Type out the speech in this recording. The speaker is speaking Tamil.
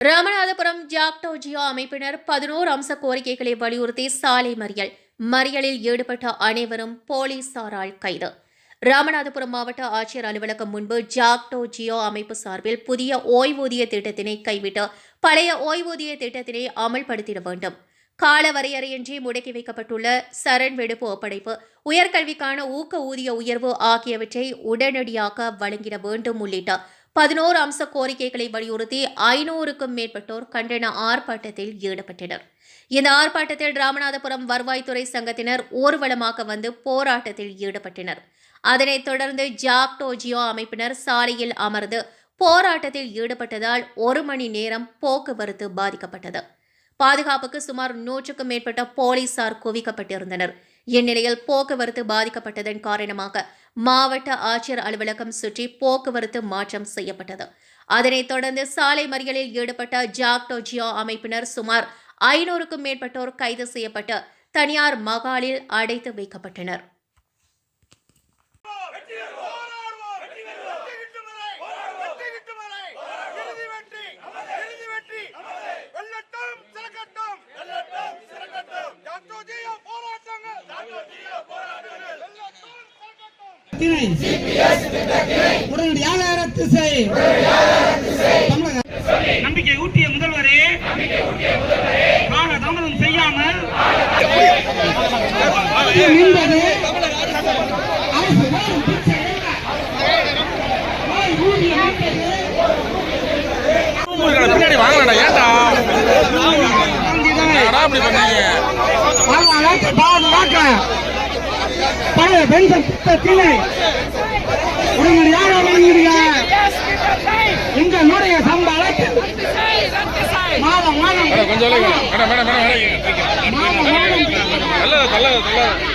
ராமநாதபுரம் ஜாக்டோ ஜியோ அமைப்பினர் பதினோரு அம்ச கோரிக்கைகளை வலியுறுத்தி சாலை மறியல். மறியலில் ஈடுபட்ட அனைவரும் போலீசாரால் கைது. ராமநாதபுரம் மாவட்ட ஆட்சியர் அலுவலகம் முன்பு ஜாக்டோ ஜியோ அமைப்பு சார்பில் புதிய ஓய்வூதிய திட்டத்தினை கைவிட்டு பழைய ஓய்வூதிய திட்டத்தினை அமல்படுத்திட வேண்டும். கால வரையறையின்றி முடக்கி வைக்கப்பட்டுள்ள சரண் வெடுப்பு ஒப்படைப்பு உயர்கல்விக்கான ஊக்க ஊதிய உயர்வு ஆகியவற்றை உடனடியாக வழங்கிட வேண்டும் உள்ளிட்ட பதினோரு அம்ச கோரிக்கைகளை வலியுறுத்தி ஐநூறுக்கும் மேற்பட்டோர் கண்டன ஆர்ப்பாட்டத்தில் ஈடுபட்டனர். இந்த ஆர்ப்பாட்டத்தில் ராமநாதபுரம் வருவாய்த்துறை சங்கத்தினர் ஊர்வலமாக வந்து போராட்டத்தில் ஈடுபட்டனர். அதனைத் தொடர்ந்து ஜாக்டோ ஜியோ அமைப்பினர் சாலையில் அமர்ந்து போராட்டத்தில் ஈடுபட்டதால் ஒரு மணி நேரம் போக்குவரத்து பாதிக்கப்பட்டது. பாதுகாப்புக்கு சுமார் நூற்றுக்கும் மேற்பட்ட போலீசார் குவிக்கப்பட்டிருந்தனர். இந்நிலையில் போக்குவரத்து பாதிக்கப்பட்டதன் காரணமாக மாவட்ட ஆட்சியர் அலுவலகம் சுற்றி போக்குவரத்து மாற்றம் செய்யப்பட்டது. அதனைத் தொடர்ந்து சாலை மறியலில் ஈடுபட்ட ஜாக்டோ ஜியோ அமைப்பினர் சுமார் ஐநூறுக்கும் மேற்பட்டோர் கைது செய்யப்பட்டு தனியார் மகாலில் அடைத்து வைக்கப்பட்டனர். சிறக்கட்டும் உடனடியாக ரத்து செய். தமிழக நம்பிக்கை ஊட்டிய முதல்வரே. கால தாமதம் செய்யாமல் என்பது பின்னாடி வாங்கலடா ஏன்டா? இப்படி பண்ணீங்க. பழைய பென்ஷன் திட்டத்தினை உடனடியாக வழங்கிடுக எங்களுடைய சம்பளத்தில் மாதம் மாதம் கொஞ்சம். மாதம் மாதம்